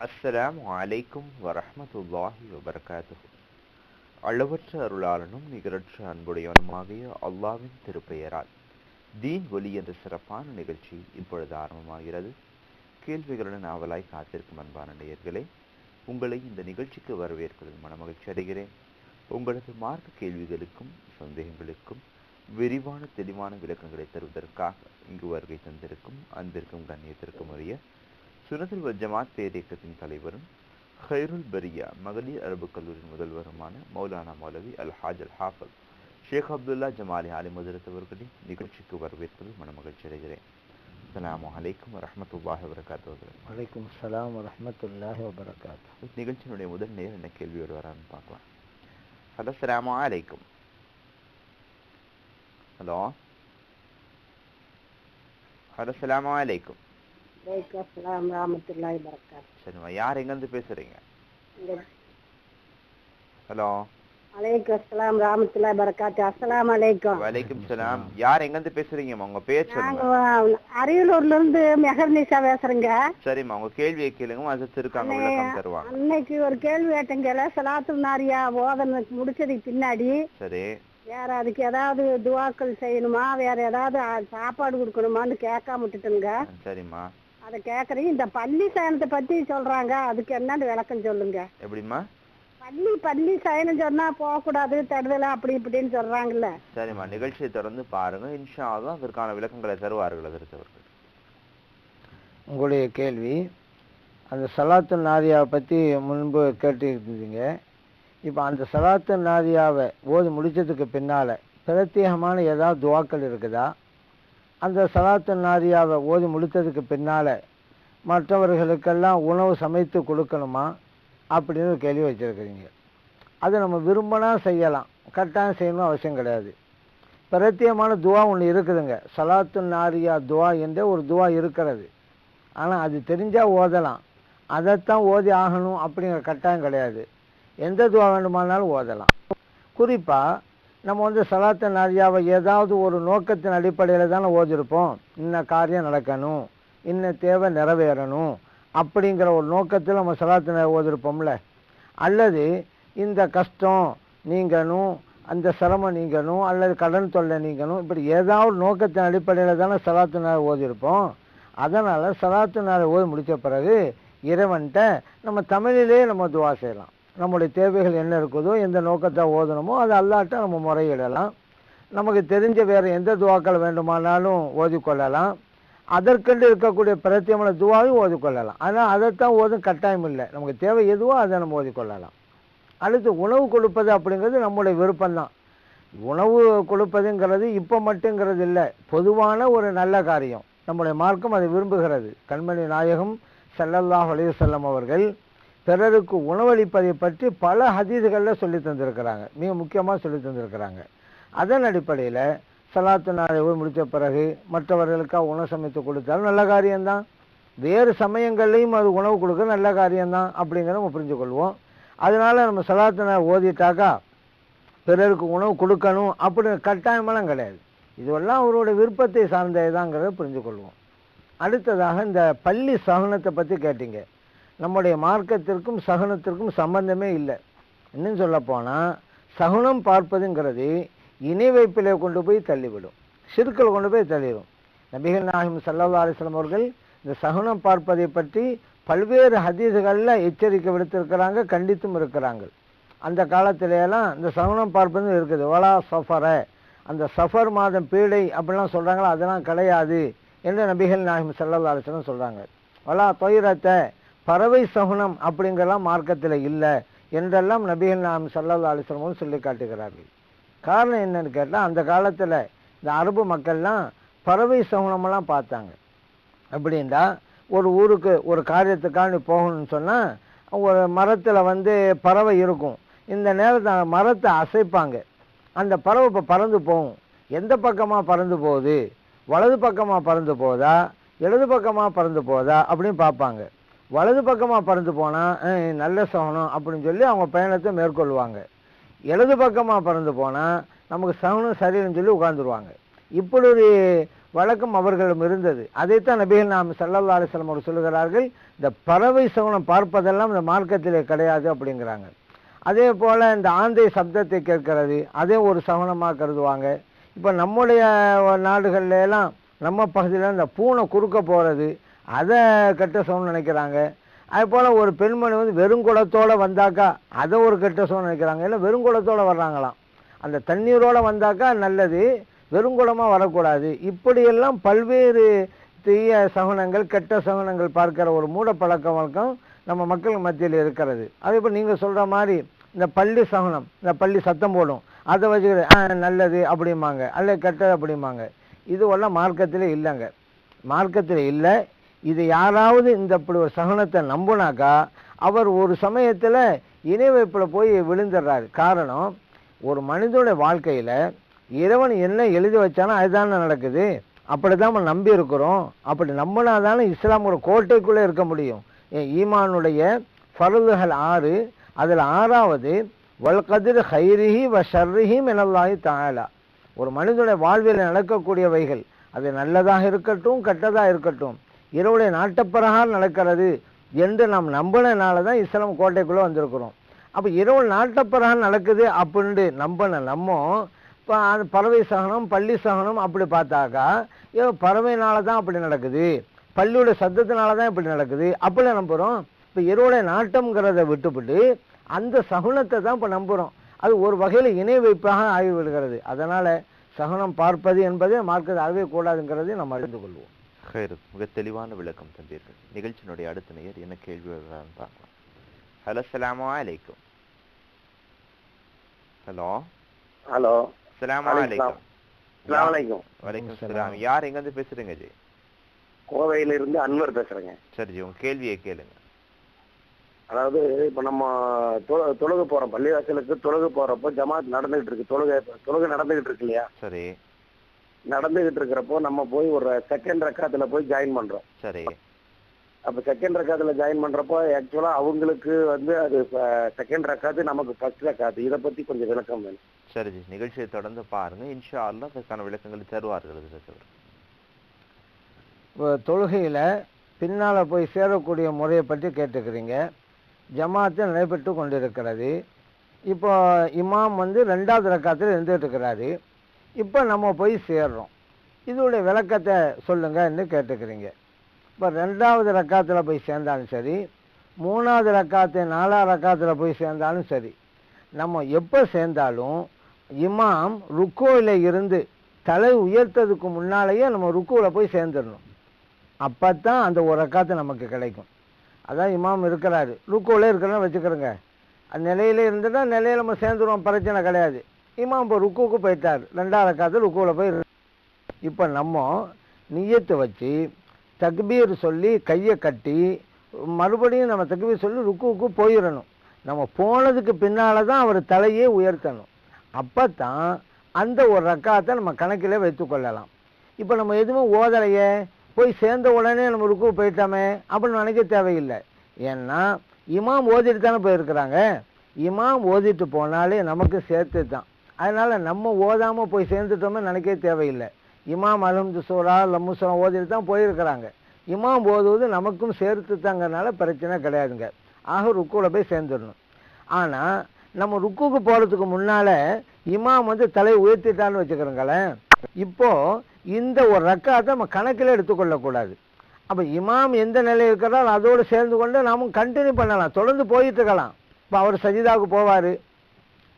அஸ்ஸலாம் அலைக்கும் வரமத்துல்லாஹி வபர்காத்து அளவற்ற அருளாளனும் நிகரற்ற அன்புடையவனுமாகிய அல்லாவின் திருப்பெயரால் தீன் ஒலி என்ற சிறப்பான நிகழ்ச்சி இப்பொழுது ஆரம்பமாகிறது. கேள்விகளுடன் ஆவலாய் காத்திருக்கும் அன்பான நேயர்களே உங்களை இந்த நிகழ்ச்சிக்கு வரவேற்பதில் மனமகிழ்ச்சி அடைகிறேன். உங்களது மார்க்க கேள்விகளுக்கும் சந்தேகங்களுக்கும் விரிவான தெளிவான விளக்கங்களை தருவதற்காக இங்கு வருகை தந்திருக்கும் அன்பிற்கும் கண்ணியத்திற்கும் உரிய சுனதுல் வல் ஜமாத் பேரியக்கத்தின் தலைவரும் ஹைருல் பரியா மகளிர் அரபு கல்லூரி முதல்வருமான மௌலானா மௌலவி அல் ஹாஜ் அல் ஹாஃபல் ஷேக் அப்துல்லா ஜமாலி அலி மதுரத் அவர்களின் நிகழ்ச்சிக்கு வரவேற்பதில் மனமகிழ்ச்சி அடைகிறேன். அஸ்ஸலாமு அலைக்கும் வரஹ்மத்துல்லாஹி வபரகாத்துஹு வலைக்கும் சலாம் வரஹ்மத்துல்லாஹி வபரகாத்து நிகழ்ச்சியினுடைய முதல் நேரம் என்ன கேள்வியோடு வரான்னு பார்க்கலாம். ஹலோ அஸ்ஸலாமு அலைக்கும். ஹலோ. ஹலோ அஸ்ஸலாமு அலைக்கும். வலைக்கம் ரஹமத்துல்லாஹி வரகாத் சரிம்மா யார் எங்கேருந்து பேசுறீங்க? ஹலோ. வலைக்கம் அஸ்ஸலாம் ரஹமத்துல்லாஹி வரகாத் அஸ்ஸலாம் அலைக்கும். வலைக்கும் சலாம் யார் எங்கேருந்து பேசுறீங்கம்மா? உங்க பேர் சொல்லுங்க. அரியலூர்ல இருந்து மெஹர்னிசா பேசுறேங்க. சரிம்மா உங்க கேள்வியை கேளுங்க. அது இருக்காங்க விளக்கம் தருவாங்க. அன்னைக்கு ஒரு கேள்வி கேட்டீங்கல்ல சலாத்துல் நாரியா ஓதன முடிச்சதுக்கு பின்னாடி சரி. வேற அதுக்கு ஏதாவது துவாக்கள் செய்யணுமா? வேற ஏதாவது சாப்பாடு கொடுக்கணுமான்னு கேட்காம விட்டுட்டுங்க. சரிம்மா. அதை கேக்குறீங்க இந்த பள்ளி சயனத்தை பத்தி சொல்றாங்க. அதுக்கு என்னன்னு விளக்கம் சொல்லுங்க. எப்படிம்மா? பள்ளி பள்ளி சயனம் சொன்னா போகக்கூடாது தடுதல அப்படி இப்படின்னு சொல்றாங்கல்ல. சரிம்மா. நிகழ்ச்சியை தொடர்ந்து பாருங்க. இன்ஷா அல்லாஹ் அதற்கான விளக்கங்களை தருவார்கள் அதற்கு உங்களுடைய கேள்வி அந்த சலாத்து நாரியாவை பற்றி முன்பு கேட்டுருந்தீங்க. இப்போ அந்த சலாத்து நாரியாவை ஓதி முடிச்சதுக்கு பின்னால் பிரத்யேகமான ஏதாவது துவாக்கள் இருக்குதா? அந்த சலாத்து நாரியாவை ஓதி முடித்ததுக்கு பின்னால் மற்றவர்களுக்கெல்லாம் உணவு சமைத்து கொடுக்கணுமா அப்படின்னு ஒரு கேள்வி வச்சுருக்கிறீங்க. அது நம்ம விரும்பினா செய்யலாம். கட்டாயம் செய்யணும் அவசியம் கிடையாது. பிரத்தியமான துவா ஒன்று இருக்குதுங்க. சலாத்து நாரியா துவா என்ற ஒரு துவா இருக்கிறது. ஆனால் அது தெரிஞ்சால் ஓதலாம். அதைத்தான் ஓதி ஆகணும் அப்படிங்கிற கட்டாயம் கிடையாது. எந்த துவா வேண்டுமானாலும் ஓதலாம். குறிப்பாக நம்ம வந்து சலாத்த நாரியாவை ஏதாவது ஒரு நோக்கத்தின் அடிப்படையில் தானே ஓதிருப்போம். இன்ன காரியம் நடக்கணும். இன்ன தேவை நிறைவேறணும். அப்படிங்கிற ஒரு நோக்கத்தில் நம்ம சலாத்து ஓதிருப்போம்ல. அல்லது இந்த கஷ்டம் நீங்கணும் அந்த சிரமம் நீங்கணும் அல்லது கடன் தொல்லை நீங்கணும் இப்படி ஏதாவது நோக்கத்தின் அடிப்படையில் தானே சலாத்து நேரம் ஓதிருப்போம். அதனால் சலாத்து நேரம் ஓதி முடித்த பிறகு இறைவன்கிட்ட நம்ம தமிழிலே நம்ம துவா செய்யலாம். நம்முடைய தேவைகள் என்ன இருக்குதோ எந்த நோக்கத்தை ஓதணுமோ அதை அல்லாட்ட நம்ம முறையிடலாம். நமக்கு தெரிஞ்ச வேறு எந்த துவாக்கள் வேண்டுமானாலும் ஓதிக்கொள்ளலாம். அதற்கென்று இருக்கக்கூடிய பிரத்தியமான துவாவையும் ஓதிக்கொள்ளலாம். ஆனால் அதைத்தான் ஓதும் கட்டாயம் இல்லை. நமக்கு தேவை எதுவோ அதை நம்ம ஓதிக்கொள்ளலாம். அடுத்து உணவு கொடுப்பது அப்படிங்கிறது நம்முடைய விருப்பம்தான். உணவு கொடுப்பதுங்கிறது இப்போ மட்டுங்கிறது இல்லை. பொதுவான ஒரு நல்ல காரியம். நம்முடைய மார்க்கம் அதை விரும்புகிறது. கண்மணி நாயகம் செல்லல்லா அலைஹி வஸல்லம் அவர்கள் பிறருக்கு உணவளிப்பதை பற்றி பல ஹதீதுகளில் சொல்லி தந்திருக்கிறாங்க. மிக முக்கியமாக சொல்லி தந்திருக்கிறாங்க. அதன் அடிப்படையில் சலாத்து நாளை முடித்த பிறகு மற்றவர்களுக்காக உணவு சமைத்து கொடுத்தாலும் நல்ல காரியம்தான். வேறு சமயங்கள்லையும் அது உணவு கொடுக்க நல்ல காரியம்தான் அப்படிங்கிற நம்ம புரிஞ்சு கொள்வோம் நம்ம சலாத்து நாள் ஓதிட்டாக்கா பிறருக்கு உணவு கொடுக்கணும் அப்படின்னு கட்டாயமெல்லாம் கிடையாது. இதுவெல்லாம் அவருடைய விருப்பத்தை சார்ந்ததுதாங்கிறத புரிஞ்சு கொள்வோம் அடுத்ததாக இந்த பள்ளி சகனத்தை பற்றி கேட்டீங்க. நம்முடைய மார்க்கத்திற்கும் சகுனத்திற்கும் சம்பந்தமே இல்லை. இன்னும் சொல்ல போனால் சகுனம் பார்ப்பதுங்கிறது இணை வைப்பிலே கொண்டு போய் தள்ளிவிடும். சிறுக்கள் கொண்டு போய் தள்ளிடும் நபிகள் நாயகம் சல்லா அலிஸ்லாம் அவர்கள் இந்த சகுனம் பார்ப்பதை பற்றி பல்வேறு ஹதீதுகளில் எச்சரிக்கை விடுத்திருக்கிறாங்க கண்டித்தும் இருக்கிறாங்க. அந்த காலத்திலேயெல்லாம் இந்த சகுனம் பார்ப்பதும் இருக்குது. ஒலா சஃபரை அந்த சஃபர் மாதம் பீடை அப்படிலாம் சொல்கிறாங்களோ அதெல்லாம் கிடையாது என்று நபிகள் நாயகம் சல்லா அலிஸ்லாம் சொல்கிறாங்க வலா தொயிரத்தை பறவை சகுனம் அப்படிங்கெல்லாம் மார்க்கத்தில் இல்லை என்றெல்லாம் நபிகள் நாம் சல்லா அலிஸ்லமும் சொல்லி காட்டுகிறார்கள். காரணம் என்னன்னு கேட்டால் அந்த காலத்தில் இந்த அரபு மக்கள்லாம் பறவை சகுனமெல்லாம் பார்த்தாங்க. அப்படின்னா ஒரு ஊருக்கு ஒரு காரியத்துக்காண்டி போகணும்னு சொன்னால் ஒரு மரத்தில் வந்து பறவை இருக்கும். இந்த நேரத்தில் மரத்தை அசைப்பாங்க. அந்த பறவை இப்போ பறந்து போகும். எந்த பக்கமாக பறந்து போகுது? வலது பக்கமாக பறந்து போதா? இடது பக்கமாக பறந்து போதா? அப்படின்னு பார்ப்பாங்க. வலது பக்கமாக பறந்து போனால் நல்ல சகுனம் அப்படின்னு சொல்லி அவங்க பயணத்தை மேற்கொள்வாங்க. இடது பக்கமாக பறந்து போனால் நமக்கு சகுனம் சரின்னு சொல்லி உட்காந்துருவாங்க இப்படி ஒரு வழக்கம் அவர்களிடம் இருந்தது. அதைத்தான் நபிகள் நாம் சல்லல்லா அலிஸ்லம் அவர் சொல்லுகிறார்கள் இந்த பறவை சகுனம் பார்ப்பதெல்லாம் இந்த மார்க்கத்திலே கிடையாது அப்படிங்கிறாங்க. அதே போல் இந்த ஆந்தை சப்தத்தை கேட்கிறது அதே ஒரு சகுனமாக கருதுவாங்க. இப்போ நம்முடைய நாடுகள்லாம் நம்ம பகுதியில் இந்த பூனை குறுக்க போகிறது அதை கெட்ட சவுண்ட் நினைக்கிறாங்க. அதே போல் ஒரு பெண்மணி வந்து வெறுங்குளத்தோடு வந்தாக்கா அதை ஒரு கெட்ட சவுண்ட் நினைக்கிறாங்க. இல்லை வெறுங்குளத்தோடு வர்றாங்களாம். அந்த தண்ணீரோடு வந்தாக்கா நல்லது வெறுங்குளமாக வரக்கூடாது. இப்படியெல்லாம் பல்வேறு தீய சகுனங்கள் கெட்ட சகுனங்கள் பார்க்கிற ஒரு மூட பழக்க வழக்கம் நம்ம மக்கள் மத்தியில் இருக்கிறது. அதே போல் நீங்கள் சொல்கிற மாதிரி இந்த பள்ளி சகுனம் இந்த பள்ளி சத்தம் போடும். அதை வச்சுக்கிற ஆ நல்லது அப்படிம்பாங்க. அல்ல கெட்டது அப்படிம்பாங்க. இதுவெல்லாம் மார்க்கத்தில் இல்லைங்க. மார்க்கத்தில் இல்லை. இது யாராவது இந்த இப்படி ஒரு சகனத்தை நம்பினாக்கா அவர் ஒரு சமயத்தில் இணை வைப்பில் போய் விழுந்துடுறாரு காரணம் ஒரு மனிதனுடைய வாழ்க்கையில் இறைவன் என்ன எழுதி வச்சானோ அதுதானே நடக்குது. அப்படி தான் நம்ம நம்பி இருக்கிறோம். அப்படி நம்பினா தானே இஸ்லாம் ஒரு கோட்டைக்குள்ளே இருக்க முடியும். ஈமானுடைய ஃபருதுகள் ஆறு அதில் ஆறாவது வல்கதிர் ஹைரிஹி வ ஷர்ரிஹி மினல்லாஹி தாயலா ஒரு மனிதனுடைய வாழ்வில் நடக்கக்கூடியவைகள் அது நல்லதாக இருக்கட்டும் கெட்டதாக இருக்கட்டும். இரவுடைய நாட்டப்பிரகாரம் நடக்கிறது என்று நாம் நம்பினால தான் இஸ்லாம் கோட்டைக்குள்ளே வந்திருக்கிறோம். அப்போ இரவு நாட்டப்பிரகாரம் நடக்குது அப்படின்ட்டு நம்பின நம்ம இப்போ அந்த பறவை சகனம் பள்ளி சகனம் அப்படி பார்த்தாக்கா ஏ பறவைனால தான் அப்படி நடக்குது. பள்ளியோட சத்தத்தினால தான் இப்படி நடக்குது. அப்படி நம்புகிறோம் இப்போ இரவுடைய நாட்டம்ங்கிறத விட்டுவிட்டு அந்த சகுனத்தை தான் இப்போ நம்புகிறோம் அது ஒரு வகையில் இணை வைப்பாக ஆகிவிடுகிறது. அதனால் சகுனம் பார்ப்பது என்பது மார்க்கத்தை ஆகவே கூடாதுங்கிறதையும் நம்ம அறிந்து கொள்வோம். ஹைர் மிக தெளிவான விளக்கம் தந்தீர்கள். நிகழ்ச்சியினுடைய அடுத்த நேயர் என்ன கேள்வி வருகிறான்னு பார்க்கலாம். ஹலோ சலாமு அலைக்கும். ஹலோ? ஹலோ. சலாமு அலைக்கும் அலைக்கும். வலைக்கும் சலாம். யார் எங்க இருந்து பேசுறீங்க ஜி? கோவையில இருந்து அன்வர் பேசுறேங்க. சரி ஜி உங்க கேள்வியை கேளுங்க. அதாவது இப்ப நம்ம தொழு- தொழுக போறோம். பள்ளிவாசலுக்கு தொழுக போறப்போ ஜமாத் நடந்துகிட்டு இருக்கு. தொழுகை தொழுகை நடந்துகிட்டு இருக்கு இல்லையா? சரி. நடந்துகிட்டு இருக்கிறப்போ நம்ம போய் ஒரு செகண்ட் ரக்காத்துல போய் ஜாயின் பண்றோம். சரி. அப்ப செகண்ட் ரக்காத்துல ஜாயின் பண்றப்போ ஆக்சுவலா அவங்களுக்கு வந்து அது செகண்ட் ரக்காத்து நமக்கு ஃபர்ஸ்ட் ரக்காத்து இதை பத்தி கொஞ்சம் விளக்கம் வேணும். சரி ஜி. நிகழ்ச்சியை தொடர்ந்து பாருங்க. இன்ஷா அல்லாஹ் அதற்கான விளக்கங்களை தருவார்கள் தொழுகையில் பின்னால் போய் சேரக்கூடிய முறையை பற்றி கேட்டுக்கிறீங்க. ஜமாத்து நடைபெற்று கொண்டிருக்கிறது. இப்போ இமாம் வந்து ரெண்டாவது ரக்காத்தில் இருந்துகிட்டு இருக்கிறாரு. இப்போ நம்ம போய் சேர்றோம். இதோடைய விளக்கத்தை சொல்லுங்கன்னு கேட்டுக்கிறீங்க. இப்போ ரெண்டாவது ரக்காத்தில் போய் சேர்ந்தாலும் சரி மூணாவது ரக்காத்து நாலாவது ரக்காத்தில் போய் சேர்ந்தாலும் சரி நம்ம எப்போ சேர்ந்தாலும் இமாம் ருக்கோவில் இருந்து தலை உயர்த்ததுக்கு முன்னாலேயே நம்ம ருக்குவில் போய் சேர்ந்துடணும். அப்போ தான் அந்த ஒரு ரக்காத்து நமக்கு கிடைக்கும். அதான் இமாம் இருக்கிறாரு. ருக்கோவில் இருக்கிறனா வச்சுக்கிறோங்க. அந்த நிலையிலே இருந்துட்டா நிலையில நம்ம சேர்ந்துருவோம். பிரச்சனை கிடையாது. இமாம் இப்போ ருக்குவுக்கு போயிட்டார். ரெண்டாவது ரக்காத்து ருக்குவில் போய் இப்போ நம்ம நியத்தை வச்சு தக்பீர் சொல்லி கையை கட்டி மறுபடியும் நம்ம தக்பீர் சொல்லி ருக்குவுக்கு போயிடணும் நம்ம போனதுக்கு பின்னால் தான் அவர் தலையே உயர்த்தணும். அப்போ தான் அந்த ஒரு ரக்காத்தை நம்ம கணக்கில் வைத்துக்கொள்ளலாம் இப்போ நம்ம எதுவுமே ஓதலையே போய் சேர்ந்த உடனே நம்ம ருக்கு போயிட்டோமே அப்படின்னு நினைக்க தேவையில்லை. ஏன்னா இமாம் ஓதிட்டு தானே போயிருக்கிறாங்க. இமாம் ஓதிட்டு போனாலே நமக்கு சேர்த்து தான் அதனால் நம்ம ஓதாமல் போய் சேர்ந்துட்டோமே நினைக்கவே தேவையில்லை. இமாம் அலமது சோரா லம்முசோரா ஓதிட்டு தான் போயிருக்கிறாங்க. இமாம் ஓதுவது நமக்கும் சேர்த்து தாங்கிறனால பிரச்சனை கிடையாதுங்க. ஆக ருக்குவில் போய் சேர்ந்துடணும். ஆனால் நம்ம ருக்குக்கு போகிறதுக்கு முன்னால் இமாம் வந்து தலையை உயர்த்திட்டான்னு வச்சுக்கிறோங்களேன். இப்போது இந்த ஒரு ரக்காத்தை நம்ம கணக்கில் எடுத்துக்கொள்ளக்கூடாது. அப்போ இமாம் எந்த நிலையில் இருக்கிறாரோ அதோடு சேர்ந்து கொண்டு நாமும் கண்டினியூ பண்ணலாம். தொடர்ந்து போயிட்டு இருக்கலாம். இப்போ அவர் சஜிதாவுக்கு போவார்.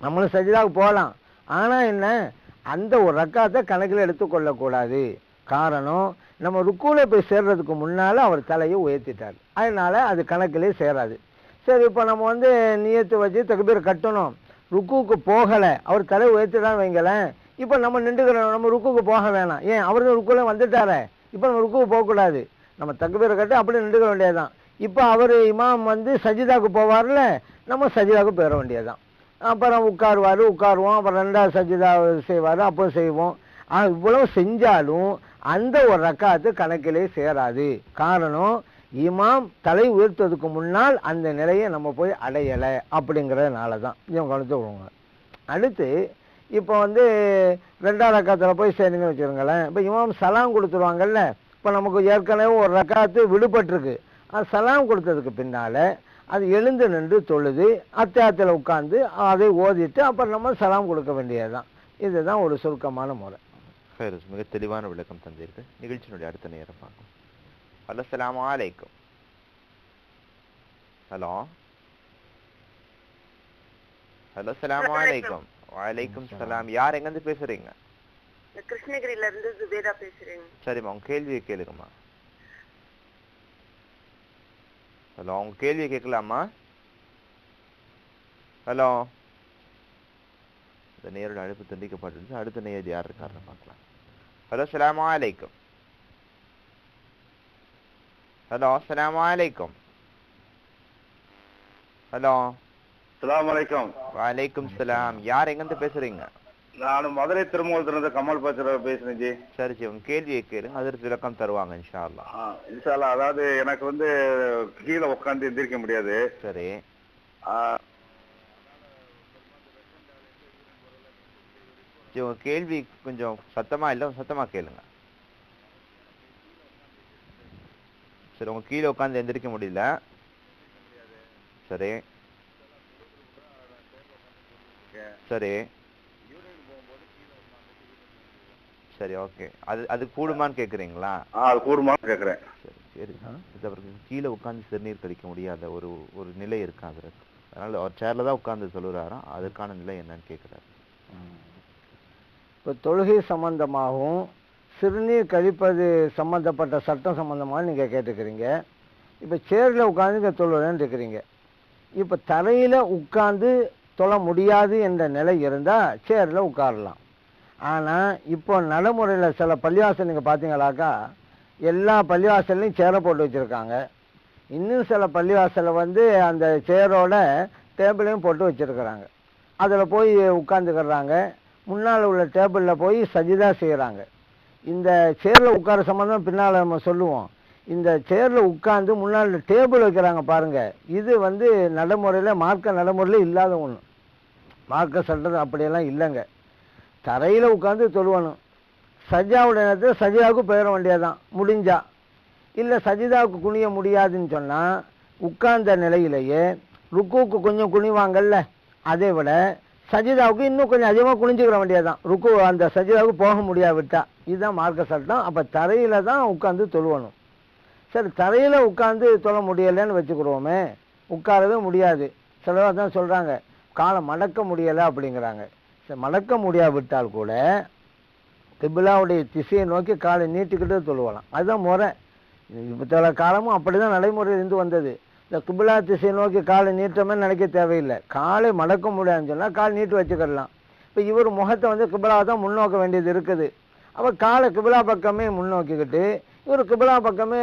நம்மளும் சஜிதாவுக்கு போகலாம். ஆனால் என்ன? அந்த ஒரு ரக்காத்தை கணக்கில் எடுத்துக்கொள்ளக்கூடாது காரணம் நம்ம ருக்குல போய் சேர்றதுக்கு முன்னால் அவர் தலையை உயர்த்திட்டார். அதனால் அது கணக்கிலே சேராது. சரி இப்போ நம்ம வந்து நியத்து வச்சு தகுபீர் கட்டணும். ருக்குவுக்கு போகலை. அவர் தலை உயர்த்திட்டான்னு வைங்களேன். இப்போ நம்ம நின்றுக்கிறோம். நம்ம ருக்குவுக்கு போக வேணாம். ஏன்? அவர் தான் ருக்குல வந்துட்டாரே. இப்போ நம்ம ருக்குவுக்கு போகக்கூடாது நம்ம தகுபீரை கட்டி அப்படியே நின்றுக்க வேண்டியதுதான். இப்போ அவர் இமாம் வந்து சஜிதாவுக்கு போவார்ல. நம்ம சஜிதாவுக்கு போயிட வேண்டியதுதான். அப்புறம் உட்காருவார் உட்காருவோம். அப்புறம் ரெண்டாவது சஜிதா செய்வார் அப்போ செய்வோம். ஆ, இவ்வளவு செஞ்சாலும் அந்த ஒரு ரக்காத்து கணக்கிலே சேராது. காரணம் இமாம் தலை உயர்த்ததுக்கு முன்னால் அந்த நிலையை நம்ம போய் அடையலை அப்படிங்கிறதுனால தான். இவங்க கவனித்து விடுவாங்க அடுத்து இப்போ வந்து ரெண்டாவது ரக்காத்தில் போய் சேர்ந்தீங்கன்னு வச்சுருங்களேன் இப்போ இமாம் சலாம் கொடுத்துருவாங்கல்ல. இப்போ நமக்கு ஏற்கனவே ஒரு ரக்காத்து விடுபட்டிருக்கு. அது சலாம் கொடுத்ததுக்கு பின்னால் அது எழுந்து நின்று தொழுது அத்தியாயத்தில் உட்காந்து அதை ஓதிட்டு அப்புறம் நம்ம சலாம் கொடுக்க வேண்டியதுதான். இதுதான் ஒரு சுருக்கமான முறை. ஃபைரோஸ் மிக தெளிவான விளக்கம் தந்தீர்கள். நிகழ்ச்சியினுடைய அடுத்த நேரம் பார்க்கலாம் ஹலோ சலாம் அலைக்கும். ஹலோ. ஹலோ சலாம் அலைக்கும். வலைக்கும் சலாம். யார் எங்கேருந்து பேசுறீங்க? கிருஷ்ணகிரியில இருந்து ஜுபேதா பேசுறேங்க சரிம்மா உங்க கேள்வியை கேளுங்கம்மா. ஹலோ உங்க கேள்வியை கேட்கலாமா? ஹலோ. இந்த நேரோட அழைப்பு துண்டிக்கப்பட்டிருந்துச்சு அடுத்த நேர் யார் இருக்காருன்னு பார்க்கலாம். ஹலோ சலாம் அலைக்கும். ஹலோ சலாம் அலைக்கும். ஹலோ. அஸ்ஸலாமு அலைக்கும். வலைக்கும் சலாம். யார் எங்கேருந்து பேசுறீங்க? நான் மதுரை திருமூலத்திலிருந்து கமல் பச்சர பேசுறேன் ஜி. சரி சரி உங்க கேள்வியை கேளுங்க அதற்கு விளக்கம் தருவாங்க இன்ஷா அல்லாஹ் ஆ, இன்ஷால்லா அதாவது எனக்கு வந்து கீழே உட்காந்து எந்திரிக்க முடியாது. சரி. உங்க கேள்வி கொஞ்சம் சத்தமா இல்ல சத்தமா கேளுங்க. சரி உங்க கீழே உட்கார்ந்து எந்திரிக்க முடியல. சரி. சரி. சரி ஓகே அது அது கூடுமான்னு கேக்குறீங்களா? ஆ, அது கூடுமான்னு கேக்குறேன். சரி சரி. இது அவருக்கு கீழே உட்கார்ந்து சிறுநீர் கழிக்க முடியாத ஒரு ஒரு நிலை இருக்கு அவருக்கு. அதனால அவர் சேர்ல தான் உட்கார்ந்து சொல்லுறாராம் அதுக்கான நிலை என்னன்னு கேக்குறாரு. இப்போ தொழுகை சம்பந்தமாகவும் சிறுநீர் கழிப்பது சம்பந்தப்பட்ட சட்டம் சம்பந்தமாக நீங்கள் கேட்டுக்கிறீங்க. இப்போ சேரில் உட்காந்து இங்கே தொழுறேன்னு இருக்கிறீங்க. இப்போ தரையில் உட்கார்ந்து தொழ முடியாது என்ற நிலை இருந்தால் சேரில் உட்காரலாம். ஆனால் இப்போ நடைமுறையில் சில பள்ளிவாசலுங்க பார்த்தீங்களாக்கா எல்லா பள்ளிவாசல்லையும் சேரை போட்டு வச்சுருக்காங்க. இன்னும் சில பள்ளிவாசலில் வந்து அந்த சேரோட டேபிளையும் போட்டு வச்சுருக்குறாங்க. அதில் போய் உட்காந்துக்கிறாங்க முன்னால் உள்ள டேபிளில் போய் சஜிதா செய்கிறாங்க இந்த சேரில் உட்கார சம்மந்தம் பின்னால் நம்ம சொல்லுவோம். இந்த சேரில் உட்காந்து முன்னால் டேபிள் வைக்கிறாங்க பாருங்க. இது வந்து நடைமுறையில் மார்க்க நடைமுறையில் இல்லாத ஒன்று மார்க்க சட்டம் அப்படியெல்லாம் இல்லைங்க. தரையில் உட்காந்து தொழுவணும் சஜாவுடைய நேரத்தில் சஜிதாவுக்கு போயிட வேண்டியதுதான் முடிஞ்சா. இல்லை சஜிதாவுக்கு குனிய முடியாதுன்னு சொன்னால் உட்கார்ந்த நிலையிலேயே ருக்குவுக்கு கொஞ்சம் குனிவாங்கல்ல அதை விட சஜிதாவுக்கு இன்னும் கொஞ்சம் அதிகமாக குனிஞ்சுக்கிற வேண்டியதுதான். ருக்கு அந்த சஜிதாவுக்கு போக முடியாவிட்டா. இதுதான் மார்க்க சட்டம். அப்போ தரையில் தான் உட்காந்து தொழுவணும். சரி தரையில் உட்காந்து தொழ முடியலைன்னு வச்சுக்கிடுவோமே உட்காரவே முடியாது. சிலர் தான் சொல்கிறாங்க காலை மடக்க முடியலை அப்படிங்கிறாங்க. மடக்க முடியாவிட்டால் கூட கிபிலாவுடைய திசையை நோக்கி காலை நீட்டிக்கிட்டு தொழுவலாம் அதுதான் முறை. இப்போ காலமும் அப்படி தான் நடைமுறையில் இருந்து வந்தது. இந்த கிபிலா திசையை நோக்கி காலை நீட்டமே நினைக்க தேவையில்லை. காலை மடக்க முடியாதுன்னு சொன்னால் கால் நீட்டு வச்சுக்கிடலாம். இப்போ இவர் முகத்தை வந்து கிபிலாவை தான் முன்னோக்க வேண்டியது இருக்குது. அப்போ காலை கிபிலா பக்கமே முன்னோக்கிக்கிட்டு இவர் கிபிலா பக்கமே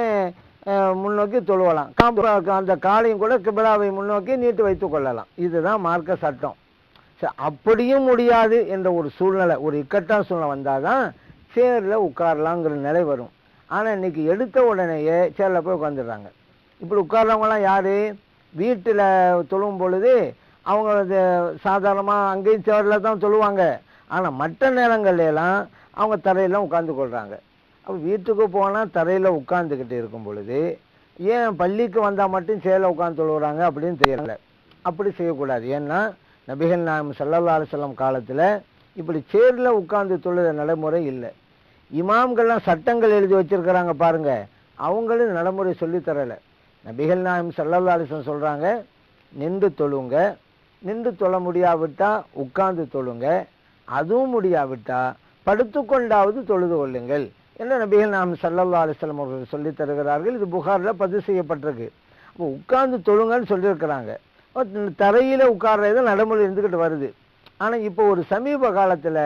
முன்னோக்கி தொழுவலாம். காம்பு அந்த காலையும் கூட கிபிலாவை முன்னோக்கி நீட்டு வைத்து கொள்ளலாம். இதுதான் மார்க்க சட்டம். அப்படியும் முடியாது என்ற ஒரு சூழ்நிலை ஒரு இக்கட்டான சூழ்நிலை வந்தால் தான் சேரில் உட்காரலாங்கிற நிலை வரும். ஆனால் இன்னைக்கு எடுத்த உடனேயே சேரில் போய் உட்காந்துடுறாங்க இப்படி உட்கார்றவங்களாம் யார்? வீட்டில் தொழும் பொழுது அவங்க சாதாரணமாக அங்கேயும் சேரில் தான் தொழுவாங்க. ஆனால் மற்ற நேரங்கள்லாம் அவங்க தரையெல்லாம் உட்காந்து கொள்கிறாங்க அப்போ வீட்டுக்கு போனால் தரையில் உட்காந்துக்கிட்டு இருக்கும் பொழுது ஏன் பள்ளிக்கு வந்தால் மட்டும் சேரில் உட்காந்து தொழுகிறாங்க அப்படின்னு தெரியல. அப்படி செய்யக்கூடாது. ஏன்னா நபிகள் நாயம் ஸல்லல்லாஹு அலைஹி காலத்தில் இப்படி சேரில் உட்கார்ந்து தொழுத நடைமுறை இல்லை. இமாம்கள்லாம் சட்டங்கள் எழுதி வச்சிருக்கிறாங்க பாருங்க. அவங்களும் நடைமுறை சொல்லித்தரலை நபிகள் நாயம் ஸல்லல்லாஹு சொல்கிறாங்க நின்று தொழுங்க. நின்று தொழ முடியாவிட்டால் உட்கார்ந்து தொழுங்க. அதுவும் முடியாவிட்டால் படுத்துக்கொண்டாவது தொழுது கொள்ளுங்கள் என்று நபிகள் நாம் சல்லல்லா அலைஹி அவர்கள் சொல்லித் தருகிறார்கள். இது புகாரில் பதிவு செய்யப்பட்டிருக்கு. அப்போ உட்கார்ந்து தொழுங்கன்னு சொல்லியிருக்கிறாங்க. தரையில் உட்கார்றது நடைமுறை இருந்துக்கிட்டு வருது. ஆனால் இப்போ ஒரு சமீப காலத்தில்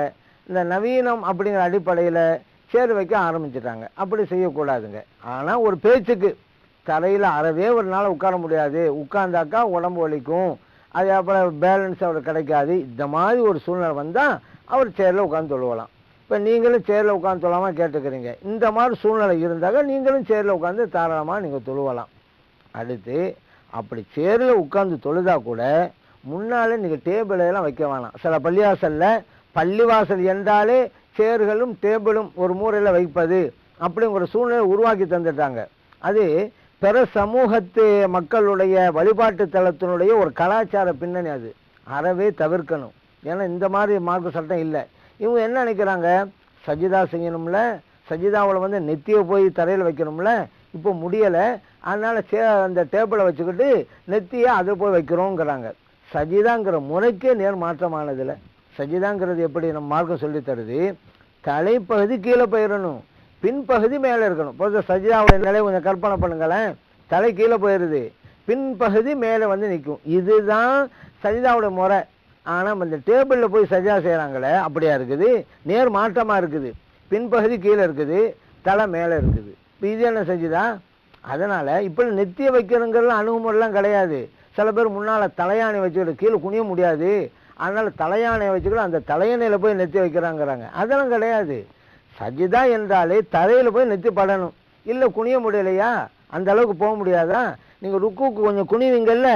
இந்த நவீனம் அப்படிங்கிற அடிப்படையில் சேர் வைக்க ஆரம்பிச்சிட்டாங்க. அப்படி செய்யக்கூடாதுங்க. ஆனால் ஒரு பேச்சுக்கு தரையில் அறவே ஒரு நாள் உட்கார முடியாது. உட்கார்ந்தாக்கா உடம்பு வலிக்கும். அதே போல் பேலன்ஸ் அவர் கிடைக்காது. இந்த மாதிரி ஒரு சூழ்நிலை வந்தால் அவர் சேரில் உட்காந்து தொழுவலாம். இப்போ நீங்களும் சேரில் உட்காந்து தொழாமல் கேட்டுக்கிறீங்க. இந்த மாதிரி சூழ்நிலை இருந்தாக்க நீங்களும் சேரில் உட்காந்து தாராளமாக நீங்கள் தொழுவலாம். அடுத்து அப்படி சேரில் உட்காந்து தொழுதா கூட முன்னால் நீங்கள் டேபிள் எல்லாம் வைக்க வேணாம். சில பள்ளிவாசலில் பள்ளிவாசல் என்றாலே சேர்களும் டேபிளும் ஒரு மூறையில் வைப்பது அப்படிங்கிற சூழ்நிலை உருவாக்கி தந்துட்டாங்க. அது பிற சமூகத்து மக்களுடைய வழிபாட்டு தலத்தினுடைய ஒரு கலாச்சார பின்னணி அது. அறவே தவிர்க்கணும். ஏன்னா இந்த மாதிரி மார்க்க சட்டம் இல்லை. இவங்க என்ன நினைக்கிறாங்க? சஜிதா செய்யணும்ல சஜிதாவில் வந்து நெத்தியை போய் தரையில் வைக்கணும்ல இப்போ முடியலை அதனால் சே அந்த டேபிளை வச்சுக்கிட்டு நெத்தியை அதை போய் வைக்கிறோங்கிறாங்க. சஜிதாங்கிற முறைக்கே நேர் மாற்றமானதில்ல. சஜிதாங்கிறது எப்படி நம்ம மார்க்கம் சொல்லி தருது? தலைப்பகுதி கீழே போயிடணும் பின்பகுதி மேலே இருக்கணும். இப்போ சஜிதாவுடைய நிலை கொஞ்சம் கற்பனை பண்ணுங்களேன். தலை கீழே போயிடுது பின்பகுதி மேலே வந்து நிற்கும். இதுதான் சஜிதாவுடைய முறை. ஆனால் இந்த டேபிளில் போய் சஜிதா செய்கிறாங்களே அப்படியா இருக்குது? நேர் மாற்றமாக இருக்குது. பின்பகுதி கீழே இருக்குது தலை மேலே இருக்குது. இப்போ இது என்ன செஞ்சுதான் அதனால் இப்போ நெத்திய வைக்கணுங்கிற அணுகுமுறைலாம் கிடையாது. சில பேர் முன்னால் தலையானை வச்சுக்கிட்டு கீழே குனிய முடியாது. அதனால் தலையானை வச்சுக்கிட்டு அந்த தலையணையில் போய் நெத்தி வைக்கிறாங்கிறாங்க. அதெல்லாம் கிடையாது. சஜிதா என்றாலே தரையில் போய் நெத்தி படணும். இல்லை குனிய முடியலையா? அந்த அளவுக்கு போக முடியாதா? நீங்கள் ருக்குக்கு கொஞ்சம் குனிவீங்கல்ல?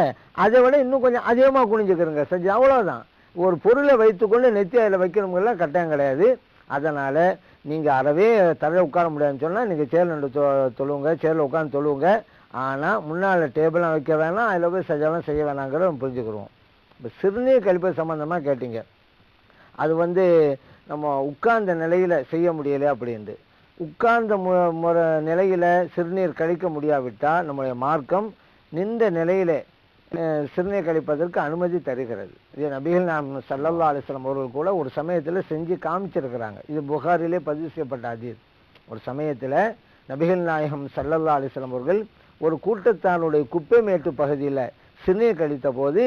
அதை விட இன்னும் கொஞ்சம் அதிகமாக குனிஞ்சுக்கிறங்க சஜிதா. அவ்வளோதான் ஒரு பொருளை வைத்துக்கொண்டு நெத்தி அதில் வைக்கணுங்கெல்லாம் கட்டாயம் கிடையாது. அதனால் நீங்கள் அறவே தரையில் உட்கார முடியாதுன்னு சொன்னால் நீங்கள் சேரில் நண்டு தொ தொழுவுங்க சேரில் உட்காந்து தொழுவுங்க. ஆனால் முன்னால் டேபிளாக வைக்க வேணாம் அதில் போய் சஜாலாம் செய்ய வேணாங்கிறத புரிஞ்சுக்கிறோம் இப்போ சிறுநீர் கழிப்பு சம்மந்தமாக கேட்டீங்க. அது வந்து நம்ம உட்கார்ந்த நிலையில் செய்ய முடியலை அப்படின்ட்டு. உட்கார்ந்த மு முறை நிலையில் சிறுநீர் கழிக்க முடியாவிட்டால் நம்முடைய மார்க்கம் நின்ற நிலையிலே சிறுநீர் கழிப்பதற்கு அனுமதி தருகிறது. இது நபிகள் நாம் சல்லல்லா அலிஸ்லாம் அவர்கள் கூட ஒரு சமயத்தில் செஞ்சு காமிச்சிருக்கிறாங்க. இது புகாரிலே பதிவு செய்யப்பட்ட அதீர் ஒரு சமயத்தில் நபிகள் நாயகம் சல்லல்லா அலிஸ்லாம் அவர்கள் ஒரு கூட்டத்தாருடைய குப்பைமேட்டு பகுதியில் சிறுநீர் கழித்த போது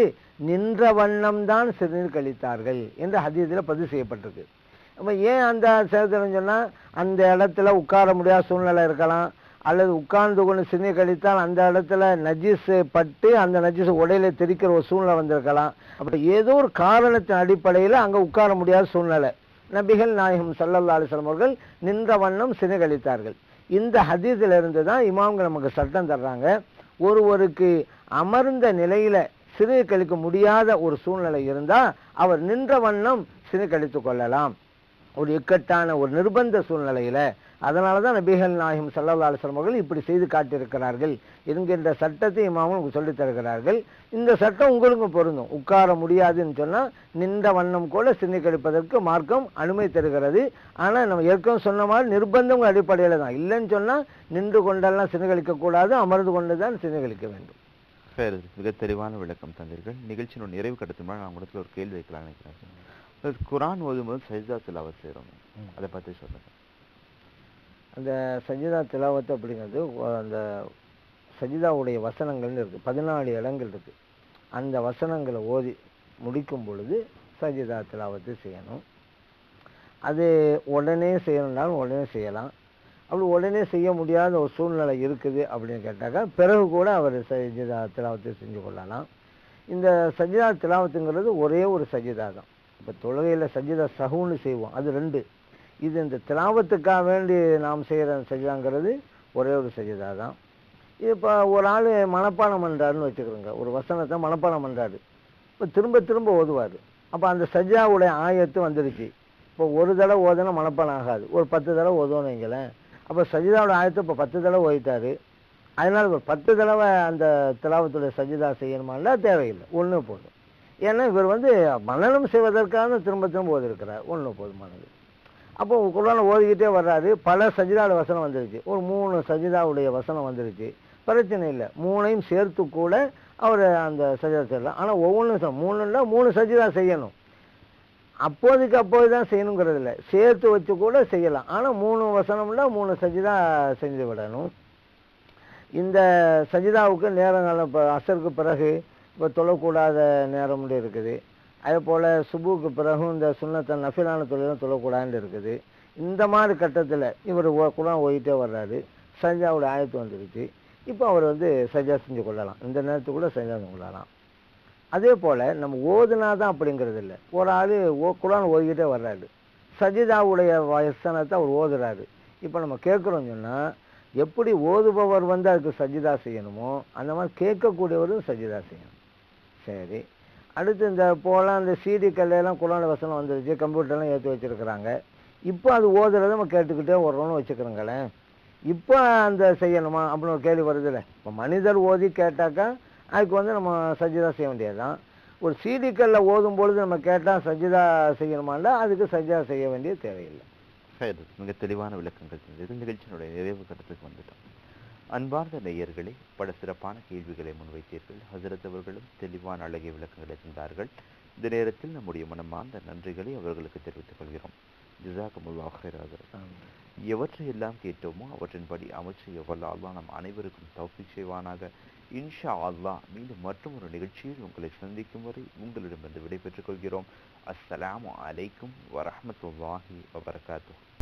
நின்ற வண்ணம் தான் சிறுநீர் கழித்தார்கள் என்று அதீதத்தில் பதிவு செய்யப்பட்டிருக்கு. அப்போ ஏன் அந்த சேர்த்துன்னு சொன்னால் அந்த இடத்துல உட்கார முடியாத சூழ்நிலை இருக்கலாம். அல்லது உட்கார்ந்து கொண்டு சிறுநீர் கழித்தால் அந்த இடத்துல நஜீஸ் பட்டு அந்த நஜீஸ் உடையில தெரிக்கிற ஒரு சூழ்நிலை வந்திருக்கலாம். அப்படி ஏதோ ஒரு காரணத்தின் அடிப்படையில் அங்கே உட்கார முடியாத சூழ்நிலை. நபிகள் நாயகம் சல்லல்லா அலிஸ்லாம் அவர்கள் நின்ற வண்ணம் சிந்தை கழித்தார்கள். இந்த ஹதீஸில் இருந்து தான் இமாம்கள் நமக்கு சட்டம் தர்றாங்க. ஒருவருக்கு அமர்ந்த நிலையில் சிறுநீர் கழிக்க முடியாத ஒரு சூழ்நிலை இருந்தால் அவர் நின்ற வண்ணம் சிறுநீர் கழித்து கொள்ளலாம். ஒரு இக்கட்டான ஒரு நிர்பந்த சூழ்நிலையில் அதனால தான் நபிகள் நாயகம் சல்லல்லா அலிஸ்லாம் அவர்கள் இப்படி செய்து காட்டியிருக்கிறார்கள். என்கின்ற சட்டத்தை இமாமும் உங்களுக்கு சொல்லித் தருகிறார்கள். இந்த சட்டம் உங்களுக்கும் பொருந்தும். உட்கார முடியாதுன்னு சொன்னா நின்ற வண்ணம் கூட சிறுநீர் கழிப்பதற்கு மார்க்கம் அனுமதி தருகிறது. ஆனா நம்ம ஏற்கனவே சொன்ன மாதிரி நிர்பந்தம் அடிப்படையில தான். இல்லைன்னு சொன்னா நின்று கொண்டெல்லாம் சிறுநீர் கழிக்கக்கூடாது அமர்ந்து கொண்டு தான் சிறுநீர் கழிக்க வேண்டும். சரி மிக தெளிவான விளக்கம் தந்தீர்கள். நிகழ்ச்சியினுடைய நிறைவு கட்டத்து நான் உங்களுக்கு ஒரு கேள்வி வைக்கலாம் நினைக்கிறேன். சார். குர்ஆன் ஓதும்போது சஜிதா திலாவத் செய்கிறோம் அதை பற்றி சொல்லுங்க. அந்த சஜிதா திலாவத்து அப்படிங்கிறது அந்த சஜிதாவுடைய வசனங்கள்னு இருக்குது பதினாலு இடங்கள் இருக்குது அந்த வசனங்களை ஓதி முடிக்கும் பொழுது சஜிதா திலாவத்து செய்யணும். அது உடனே செய்யணும்னாலும் உடனே செய்யலாம். அப்படி உடனே செய்ய முடியாத ஒரு சூழ்நிலை இருக்குது அப்படின்னு கேட்டாக்கா பிறகு கூட அவர் சஜிதா திலாவத்தை செஞ்சு கொள்ளலாம். இந்த சஜிதா திலாவத்துங்கிறது ஒரே ஒரு சஜிதா தான். இப்போ தொழுகையில் சஜிதா சகுன்னு செய்வோம். அது ரெண்டு. இது இந்த திலாவத்துக்காக வேண்டி நாம் செய்கிற சஜிதாங்கிறது ஒரே ஒரு சஜிதா தான். இது இப்போ ஒரு ஆள் மனப்பாடம் பண்ணுறாருன்னு வச்சுக்கிறோங்க ஒரு வசனத்தை மனப்பாடம் பண்ணுறாரு இப்போ திரும்ப திரும்ப ஓதுவார். அப்போ அந்த சஜிதாவுடைய ஆயத்து வந்துருச்சு. இப்போ ஒரு தடவை ஓதுனா மனப்பாடம் ஆகாது. ஒரு பத்து தடவை ஓதுவோன்னு வைங்களேன். அப்போ சஜிதாவோட ஆயத்தை இப்போ பத்து தடவை ஓதிட்டாரு. அதனால் இப்போ பத்து தடவை அந்த திலாவத்துடைய சஜிதா செய்யணுமான்னா தேவையில்லை. ஒன்று போதும். ஏன்னா இவர் வந்து மனநம் செய்வதற்காக திரும்ப திரும்ப ஓதிருக்கிறார். ஒன்று போதுமானது. அப்போ குரானை ஓதிக்கிட்டே வர்றாரு. பல சஜிதாவோட வசனம் வந்துருச்சு. ஒரு மூணு சஜிதாவுடைய வசனம் வந்துருச்சு. பிரச்சனை இல்லை. மூணையும் சேர்த்து கூட அவர் அந்த சஜிதா செய்யலாம். ஆனால் ஒவ்வொன்றும் மூணுன்னா மூணு சஜிதா செய்யணும். அப்போதைக்கு அப்போது தான் செய்யணுங்கிறது இல்லை. சேர்த்து வச்சு கூட செய்யலாம். ஆனால் மூணு வசனம்னா மூணு சஜிதா செஞ்சு விடணும். இந்த சஜிதாவுக்கு நேரங்காலம் இப்போ அசருக்கு பிறகு இப்போ தொழக்கூடாத நேரம் இருக்குது. அதே போல் சுபுக்கு பிறகும் இந்த சுண்ணத்தை நஃபிலான தொழிலும் தொழக்கூடாதுன்னு இருக்குது. இந்த மாதிரி கட்டத்தில் இவர் குரான் ஓதிட்டே வர்றாரு. சஜாவோட ஆயத்து வந்துருச்சு. இப்போ அவர் வந்து சஜா செஞ்சு கொள்ளலாம். இந்த நேரத்துக்கு கூட சஜா செஞ்சு கொள்ளலாம். அதே போல் நம்ம ஓதுனா தான் அப்படிங்கிறது இல்லை. ஒரு ஆள் ஓ குரான் ஓதிக்கிட்டே வர்றாரு. சஜிதாவுடைய வசனத்தை அவர் ஓதுறாரு. இப்போ நம்ம கேட்குறோம் சொன்னால் எப்படி ஓதுபவர் வந்து அதுக்கு சஜிதா செய்யணுமோ அந்த மாதிரி கேட்கக்கூடியவரும் சஜிதா செய்யணும். சரி. அடுத்து இந்த போலாம் அந்த சீடி கல்லையெல்லாம் குரான் வசனம் வந்துருச்சு கம்ப்யூட்டர்லாம் ஏற்றி வச்சிருக்கிறாங்க. இப்போ அது ஓதுறதை நம்ம கேட்டுக்கிட்டே வர்றோம்னு வச்சுக்கிறோங்களேன். இப்போ அந்த செய்யணுமா அப்படின்னு ஒரு கேள்வி வருதுல்ல இப்போ மனிதர் ஓதி கேட்டாக்கா அதுக்கு வந்து நம்ம சஜிதா செய்ய வேண்டியதுதான். ஒரு சீடிக்கல்ல ஓதும் பொழுது நம்ம கேட்டால் சஜிதா செய்யணுமாண்டா அதுக்கு சஜிதா செய்ய வேண்டிய தேவையில்லை. ஹைர், மிக தெளிவான விளக்கங்கள். தந்தது நிகழ்ச்சியினுடைய நிறைவு கட்டத்துக்கு வந்துட்டோம். அன்பார்ந்த நேயர்களே பல சிறப்பான கேள்விகளை முன்வைத்தீர்கள். ஹசரத் அவர்களும் தெளிவான அழகிய விளக்கங்களை தந்தார்கள். இந்த நேரத்தில் நம்முடைய மனமார்ந்த நன்றிகளை அவர்களுக்கு தெரிவித்துக் கொள்கிறோம். எவற்றை எல்லாம் கேட்டோமோ அவற்றின்படி அமல் செய்ய வல்ல அல்லாஹ் நம் அனைவருக்கும் தௌஃபீக் செய்வானாக. இன்ஷா அல்லாஹ் மீண்டும் மற்றும் ஒரு நிகழ்ச்சியில் உங்களை சந்திக்கும் வரை உங்களிடமிருந்து விடைபெற்றுக் கொள்கிறோம். அஸ்ஸலாமு அலைக்கும் வரஹ்மத்துல்லாஹி வபரகாத்துஹு.